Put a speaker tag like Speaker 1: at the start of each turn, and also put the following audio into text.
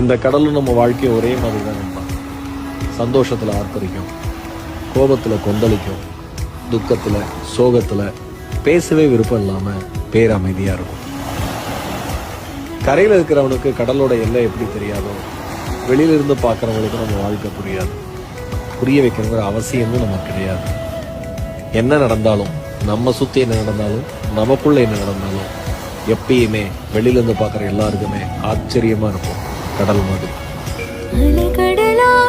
Speaker 1: இந்த கடலும் நம்ம வாழ்க்கையும் ஒரே மாதிரி தான் நண்பா சந்தோஷத்தில் ஆர்ப்பரிக்கும். கோபத்தில் கொந்தளிக்கும். துக்கத்தில் சோகத்தில் பேசவே விருப்பம் இல்லாமல் பேரமைதியாக இருக்கும். கரையில் இருக்கிறவனுக்கு கடலோட எல்லை எப்படி தெரியாதோ வெளியிலிருந்து பார்க்குறவங்களுக்கு நம்ம வாழ்க்கை புரியாது. புரிய வைக்கணுங்கிற அவசியமும் நமக்கு கிடையாது. என்ன நடந்தாலும் நம்ம சுற்றி என்ன நடந்தாலும் நமக்குள்ளே என்ன நடந்தாலும் எப்பயுமே வெளியிலேருந்து பார்க்குற எல்லாருக்குமே ஆச்சரியமாக இருக்கும் கடல் மாதிரி
Speaker 2: அலைகடலாய்